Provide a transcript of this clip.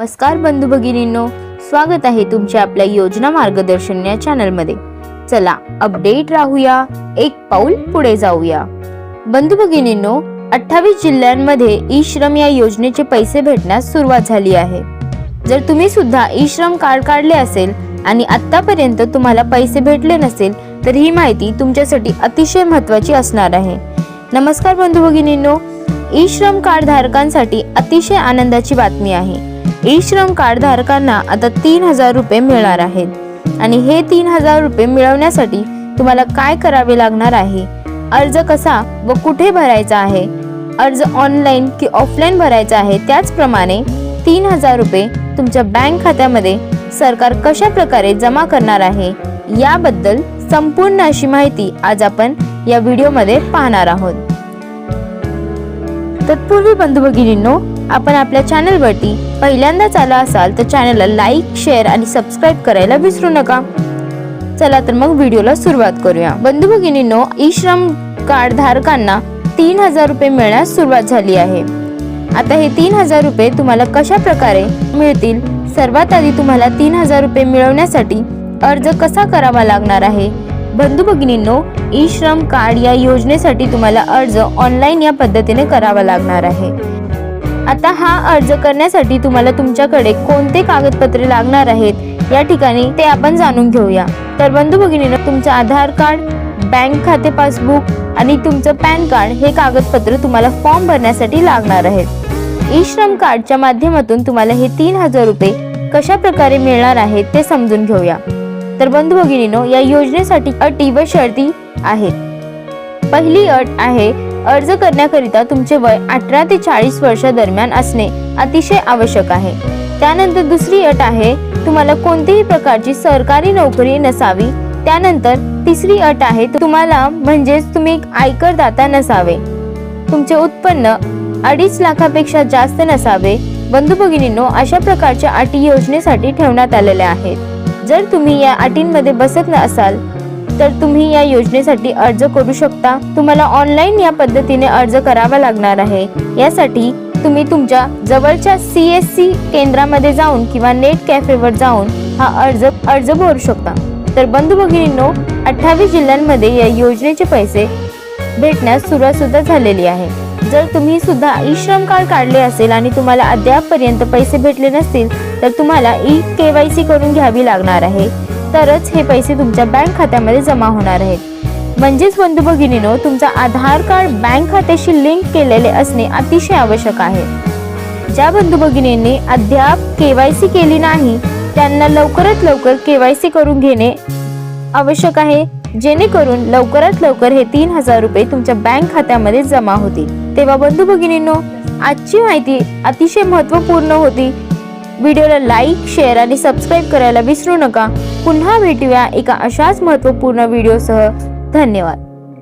नमस्कार बंधू भगिनींनो स्वागत आहे तुमच्या आपल्या योजना मार्गदर्शन या चॅनलमध्ये. चला अपडेट राहूया एक पाऊल पुढे जाऊया. बंधू भगिनींनो अठ्ठावीस जिल्ह्यांमध्ये ई श्रम या योजनेचे पैसे भेटण्यास सुरुवात झाली आहे. जर तुम्ही सुद्धा ई श्रम कार्ड काढले असेल आणि आतापर्यंत तुम्हाला पैसे भेटले नसेल तर ही माहिती तुमच्यासाठी अतिशय महत्त्वाची असणार आहे. नमस्कार बंधू भगिनींनो ई श्रम कार्ड धारकांसाठी अतिशय आनंदाची बातमी आहे. ई श्रम कार्ड धारकांना आता तीन हजार रुपये मिळणार आहेत. आणि हे तीन हजार रुपये मिळवण्यासाठी तुम्हाला काय करावे लागणार आहे? अर्ज कसा व कुठे भरायचा आहे? अर्ज ऑनलाईन की ऑफलाईन भरायचा आहे त्याचप्रमाणे तीन हजार रुपये तुमच्या बँक खात्यामध्ये सरकार कशा प्रकारे जमा करणार आहे? याबद्दल संपूर्ण अशी माहिती आज आपण या व्हिडिओमध्ये पाहणार आहोत. तत्पूर्वी बंधू भगिनींनो आपण आपल्या चॅनलवरती पहिल्यांदाच आला असाल तर चॅनलला लाईक शेअर आणि सबस्क्राईब करायला विसरू नका. चला तर मग व्हिडिओला सुरुवात करूया. बंधू भगिनींनो ई श्रम कार्ड धारकांना तीन हजार रुपये मिळण्यास सुरुवात झाली आहे. आता हे तीन हजार रुपये तुम्हाला कशा प्रकारे मिळतील? सर्वात आधी तुम्हाला तीन हजार रुपये मिळवण्यासाठी अर्ज कसा करावा लागणार आहे? बंधू भगिनींनो ई श्रम कार्ड या योजनेसाठी तुम्हाला अर्ज ऑनलाईन या पद्धतीने करावा लागणार आहे. आता हा अर्ज करण्यासाठी तुम्हाला तुमच्याकडे कोणते कागदपत्रे लागणार आहेत? या ठिकाणी ते आपण जाणून घेऊया. तर बंधू भगिनीनं तुमचं आधार कार्ड बँक खाते पासबुक आणि तुमचं पॅन कार्ड हे कागदपत्र तुम्हाला फॉर्म भरण्यासाठी लागणार आहेत. ई श्रम कार्डच्या माध्यमातून तुम्हाला हे तीन हजार रुपये कशा प्रकारे मिळणार आहेत ते समजून घेऊया. तर बंधू भगिनीनो या योजनेसाठी अटी व शर्ती आहेत. पहिली अट आहे अर्ज करण्याकरिता तुमचे वय अठरा ते चाळीस वर्षा दरम्यान असणे अतिशय आवश्यक आहे. त्यानंतर दुसरी अट आहे तुम्हाला कोणतीही प्रकारची सरकारी नोकरी नसावी. त्यानंतर तिसरी अट आहे तुम्हाला म्हणजेच तुम्ही एक आयकर दाता नसावे. तुमचे उत्पन्न अडीच लाखापेक्षा जास्त नसावे. बंधू भगिनींनो अशा प्रकारच्या अटी योजनेसाठी ठेवण्यात आलेल्या आहेत. जर तुम्ही या अटींमध्ये बसत न असाल तर तुम्ही या योजनेसाठी अर्ज करू शकता. तुम्हाला ऑनलाईन या पद्धतीने अर्ज करावा लागणार आहे. यासाठी तुम्ही तुमच्या जवळच्या सी एस सी केंद्रामध्ये जाऊन किंवा नेट कॅफेवर जाऊन हा अर्ज अर्ज भरू शकता. तर बंधू भगिनींनो अठ्ठावीस जिल्ह्यांमध्ये या योजनेचे पैसे भेटण्यास सुरुवात सुद्धा झालेली आहे. जर तुम्ही सुद्धा ई श्रम कार्ड काढले असेल आणि तुम्हाला अद्यापपर्यंत पैसे भेटले नसतील तर तुम्हाला ई के वाय सी करून घ्यावी लागणार आहे. तरच हे पैसे तुमच्या बँक खात्यामध्ये जमा होणार आहेत. म्हणजेच बंधू भगिनीनो तुमचा आधार कार्ड बँक खात्याशी लिंक केलेले असणे अतिशय आवश्यक आहे. ज्या बंधू भगिनींनी अद्याप सी केली नाही त्यांना लवकरात लवकर के वाय सी करून घेणे आवश्यक आहे. जेणेकरून लवकरात लवकर हे तीन हजार रुपये तुमच्या बँक खात्यामध्ये जमा होतील. तेव्हा बंधू भगिनींनो आजची माहिती अतिशय महत्त्वपूर्ण होती. व्हिडिओला लाईक शेअर आणि सबस्क्राईब करायला विसरू नका. पुन्हा भेटूया एका अशाच महत्त्वपूर्ण व्हिडिओसह. धन्यवाद.